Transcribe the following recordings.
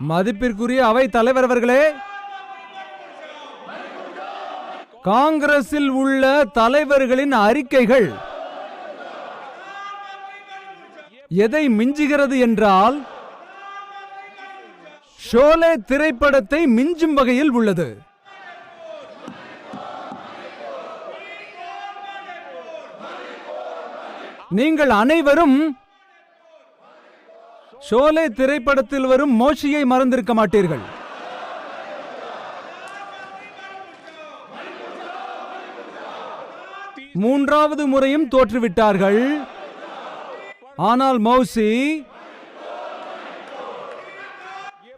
மதிப்பிற்குரிய அவை தலைவர் அவர்களே காங்கிரஸில் உள்ள தலைவர்களின் அறிக்கைகள் எதை மிஞ்சுகிறது என்றால் ஷோலே திரைப்படத்தை மிஞ்சும் வகையில் உள்ளது. நீங்கள் அனைவரும் ஷோலே திரைப்படத்தில் வரும் மோஷியை மறந்திருக்க மாட்டீர்கள். மூன்றாவது முறையும் தோற்றுவிட்டார்கள். ஆனால் மௌசி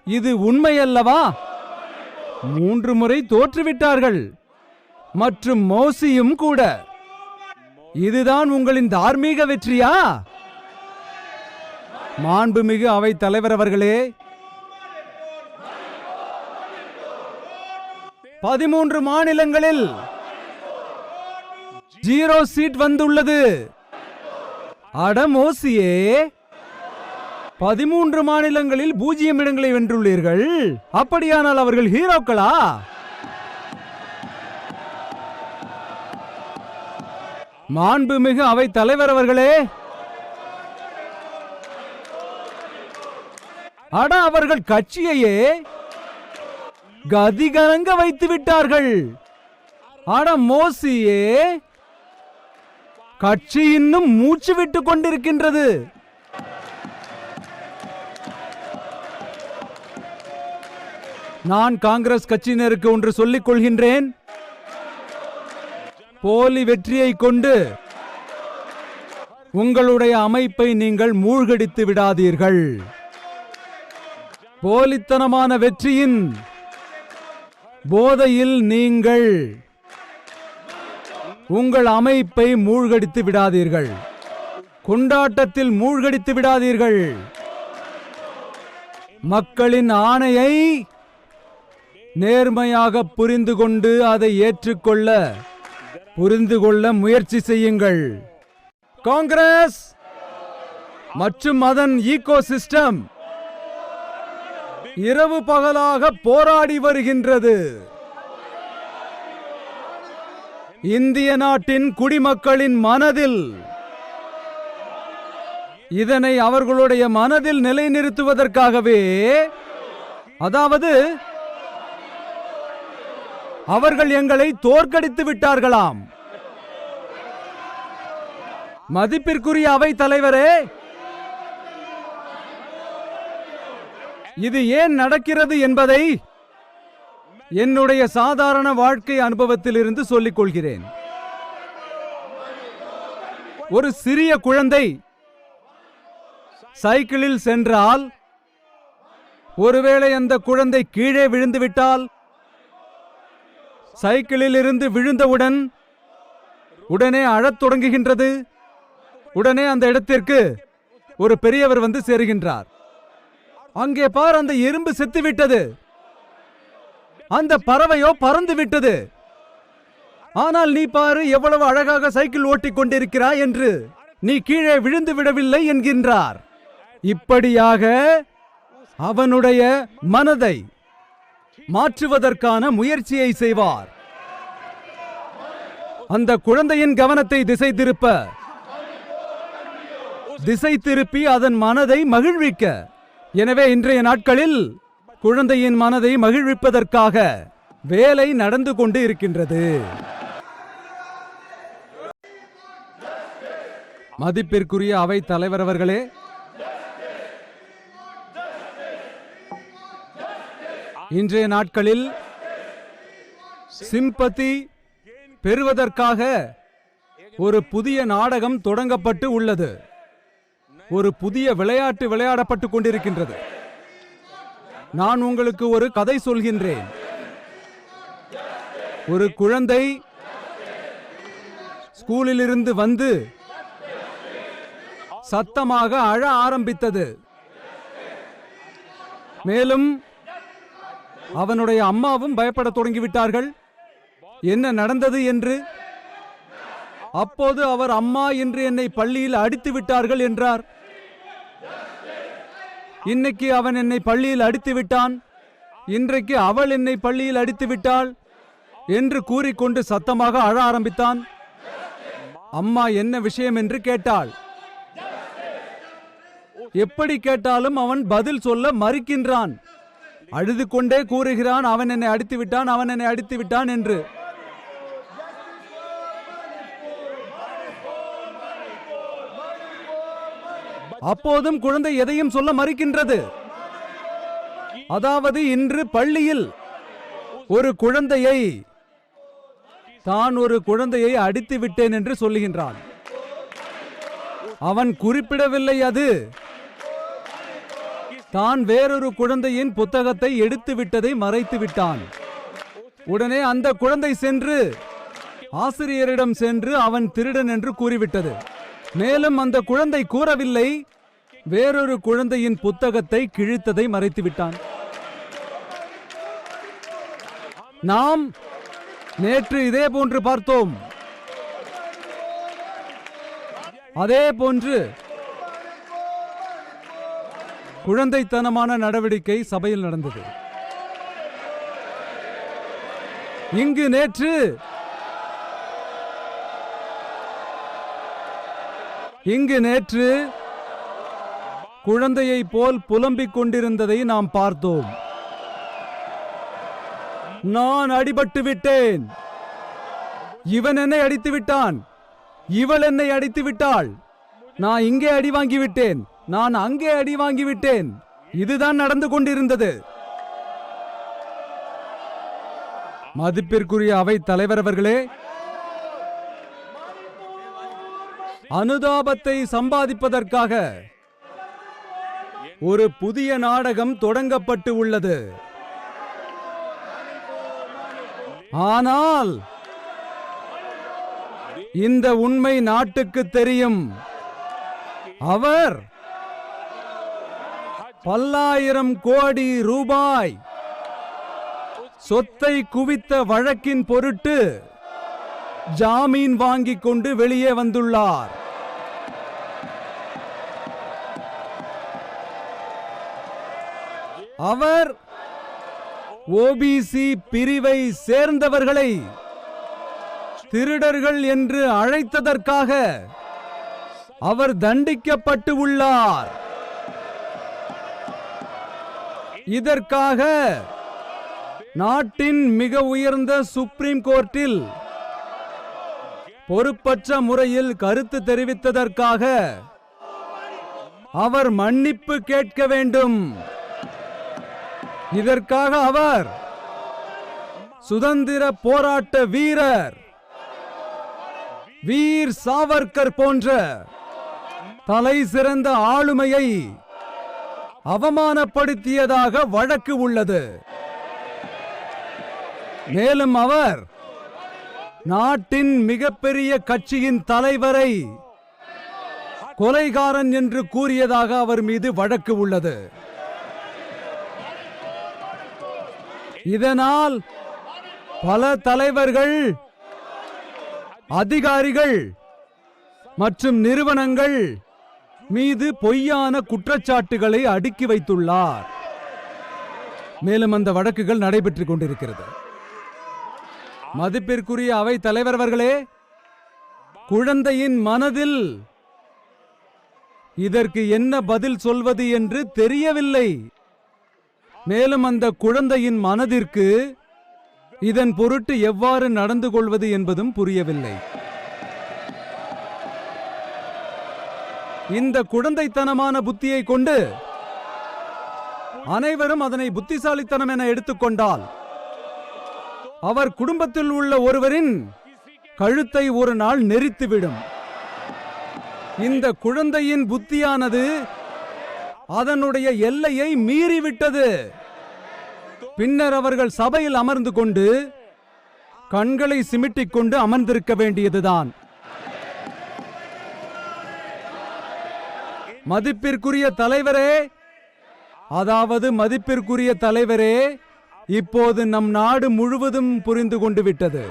இது உண்மையல்லவா? மூன்று முறை தோற்றுவிட்டார்கள். மற்றும் மோசியும் கூட. இதுதான் உங்களின் தார்மீக வெற்றியா? மாண்புமிகு அவை தலைவர் அவர்களே. பதிமூன்று மாநிலங்களில் ஜீரோ சீட் வந்துள்ளது. அடமோசியே பதிமூன்று மாநிலங்களில் பூஜ்ஜியம் இடங்களை வென்றுள்ளீர்கள். அப்படியானால் அவர்கள் ஹீரோக்களா? மாண்புமிகு அவை தலைவர் அவர்களே ஆனா அவர்கள் கட்சியையே கதிகலங்க வைத்து விட்டார்கள். ஆனா மோசியே கட்சி இன்னும் மூச்சு விட்டு கொண்டிருக்கின்றது. நான் காங்கிரஸ் கட்சியினருக்கு ஒன்று சொல்லிக் கொள்கின்றேன். போலி வெற்றியை கொண்டு உங்களுடைய அமைப்பை நீங்கள் மூழ்கடித்து விடாதீர்கள். போலித்தனமான வெற்றியின் போதையில் நீங்கள் உங்கள் அமைப்பை மூழ்கடித்து விடாதீர்கள். கொண்டாட்டத்தில் மூழ்கடித்து விடாதீர்கள். மக்களின் ஆணையை நேர்மையாக புரிந்து கொண்டு அதை ஏற்றுக்கொள்ள புரிந்து கொள்ள முயற்சி செய்யுங்கள். காங்கிரஸ் மற்றும் அதன் ஈகோ சிஸ்டம் இரவு பகலாக போராடி வருகின்றது. இந்திய நாட்டின் குடிமக்களின் மனதில் இதனை அவர்களுடைய மனதில் நிலைநிறுத்துவதற்காகவே அதாவது அவர்கள் எங்களை தோற்கடித்து விட்டார்களாம். மதிப்பிற்குரிய அவை தலைவரே இது ஏன் நடக்கிறது என்பதை என்னுடைய சாதாரண வாழ்க்கை அனுபவத்திலிருந்து சொல்லிக் கொள்கிறேன். ஒரு சிறிய குழந்தை சைக்கிளில் சென்றால் ஒருவேளை அந்த குழந்தை கீழே விழுந்து விட்டால் சைக்கிளில் இருந்து விழுந்தவுடன் உடனே அழத் தொடங்குகின்றது. உடனே அந்த இடத்திற்கு ஒரு பெரியவர் வந்து சேருகின்றார். அங்கே பார் அந்த எறும்பு செத்து விட்டது அந்த பறவையோ பறந்து விட்டது ஆனால் நீ பாரு எவ்வளவு அழகாக சைக்கிள் ஓட்டிக் கொண்டிருக்கிறாய் என்று. நீ கீழே விழுந்து விடவில்லை என்கின்றார். இப்படியாக அவனுடைய மனதை மாற்றுவதற்கான முயற்சியை செய்வார். அந்த குழந்தையின் கவனத்தை திசை திருப்ப திசை திருப்பி அதன் மனதை மகிழ்விக்க. எனவே இன்றைய நாட்களில் குழந்தையின் மனதை மகிழ்விப்பதற்காக வேலை நடந்து கொண்டு இருக்கின்றது. மதிப்பிற்குரிய அவை தலைவர் அவர்களே இன்றைய நாட்களில் சிம்பத்தி பெறுவதற்காக ஒரு புதிய நாடகம் தொடங்கப்பட்டு உள்ளது. ஒரு புதிய விளையாட்டு விளையாடப்பட்டு கொண்டிருக்கின்றது. நான் உங்களுக்கு ஒரு கதை சொல்கின்றேன். ஒரு குழந்தை ஸ்கூலிலிருந்து வந்து சத்தமாக அழ ஆரம்பித்தது. மேலும் அவனுடைய அம்மாவும் பயப்படத் தொடங்கிவிட்டார்கள். என்ன நடந்தது என்று? அப்போது அவர் அம்மா என்று என்னை பள்ளியில் அடித்து விட்டார்கள் என்றார். இன்னைக்கு அவன் என்னை பள்ளியில் அடித்து விட்டான். இன்றைக்கு அவள் என்னை பள்ளியில் அடித்து விட்டாள் என்று கூறிக்கொண்டு சத்தமாக அழ ஆரம்பித்தான். அம்மா என்ன விஷயம் என்று கேட்டாள். எப்படி கேட்டாலும் அவன் பதில் சொல்ல மறுக்கின்றான். அழுது கொண்டே கூறுகிறான் அவன் என்னை அடித்து விட்டான் அவன் என்னை அடித்து விட்டான் என்று. அப்போதும் குழந்தை எதையும் சொல்ல மறுக்கின்றது. அதாவது இன்று பள்ளியில் ஒரு குழந்தையை தான் ஒரு குழந்தையை அடித்து விட்டேன் என்று சொல்லுகின்றான். அவன் குறிப்பிடவில்லை அது. தான் வேறொரு குழந்தையின் புத்தகத்தை எடுத்து விட்டதை மறைத்து விட்டான். உடனே அந்த குழந்தை சென்று ஆசிரியரிடம் சென்று அவன் திருடன் என்று கூறிவிட்டது. மேலும் அந்த குழந்தை கூறவில்லை. வேறொரு குழந்தையின் புத்தகத்தை கிழித்ததை மறைத்து விட்டான் நாம் நேற்று இதே போன்று பார்த்தோம். அதே போன்று குழந்தைத்தனமான நடவடிக்கை சபையில் நடந்தது. இங்கு நேற்று இங்கு நேற்று குழந்தையை போல் புலம்பிக் கொண்டிருந்ததை நாம் பார்த்தோம். நான் அடிபட்டு விட்டேன். இவன் என்னை அடித்து விட்டான். இவள் என்னை அடித்து விட்டாள். நான் இங்கே அடி வாங்கி விட்டேன். நான் அங்கே அடி வாங்கி விட்டேன். இதுதான் நடந்து கொண்டிருந்தது. மதிப்பிற்குரிய அவை தலைவர் அவர்களே அனுதாபத்தை சம்பாதிப்பதற்காக. ஒரு புதிய நாடகம் தொடங்கப்பட்டு உள்ளது. ஆனால் இந்த உண்மை நாட்டுக்கு தெரியும். அவர் பல்லாயிரம் கோடி ரூபாய் சொத்தை குவித்த வழக்கின் பொருட்டு ஜாமீன் வாங்கிக் கொண்டு வெளியே வந்துள்ளார். அவர் ஓபிசி பிரிவை சேர்ந்தவர்களை திருடர்கள் என்று அழைத்ததற்காக அவர் தண்டிக்கப்பட்டு உள்ளார். இதற்காக நாட்டின் மிக உயர்ந்த சுப்ரீம் கோர்ட்டில் பொறுப்பற்ற முறையில் கருத்து தெரிவித்ததற்காக அவர் மன்னிப்பு கேட்க வேண்டும். இதற்காக அவர் சுதந்திர போராட்ட வீரர் வீர் சாவர்கர் போன்ற தலை சிறந்த ஆளுமையை அவமானப்படுத்தியதாக வழக்கு உள்ளது. மேலும் அவர் நாட்டின் மிகப்பெரிய கட்சியின் தலைவரை கொலைகாரன் என்று கூறியதாக அவர் மீது வழக்கு உள்ளது. இதனால் பல தலைவர்கள் அதிகாரிகள் மற்றும் நிறுவனங்கள் மீது பொய்யான குற்றச்சாட்டுகளை அடுக்கி வைத்துள்ளார். மேலும் அந்த வழக்குகள் நடைபெற்றுக் கொண்டிருக்கிறது. மதிப்பிற்குரிய அவை தலைவர் அவர்களே குழந்தையின் மனதில் இதற்கு என்ன பதில் சொல்வது என்று தெரியவில்லை. மேலும் அந்த குழந்தையின் மனதிற்கு இதன் பொருட்டு எவ்வாறு நடந்து கொள்வது என்பதும் புரியவில்லை. இந்த குழந்தைத்தனமான புத்தியை கொண்டு அனைவரும் அதனை புத்திசாலித்தனம் என எடுத்துக்கொண்டால் அவர் குடும்பத்தில் உள்ள ஒருவரின் கழுத்தை ஒரு நாள் நெரித்துவிடும். இந்த குழந்தையின் புத்தியானது அதனுடைய எல்லையை மீறிவிட்டது. பின்னர் அவர்கள் சபையில் அமர்ந்து கொண்டு கண்களை சிமிட்டிக் கொண்டு அமர்ந்திருக்க வேண்டியதுதான். மதிப்பிற்குரிய தலைவரே அதாவது மதிப்பிற்குரிய தலைவரே இப்போது நம் நாடு முழுவதும் புரிந்து கொண்டு விட்டது.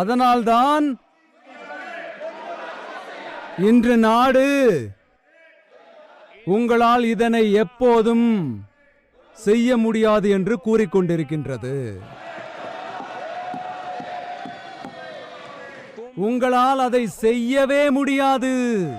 அதனால்தான் இன்று நாடு உங்களால் இதனை எப்போதும் செய்ய முடியாது என்று கூறிக்கொண்டிருக்கின்றது. உங்களால் அதை செய்யவே முடியாது.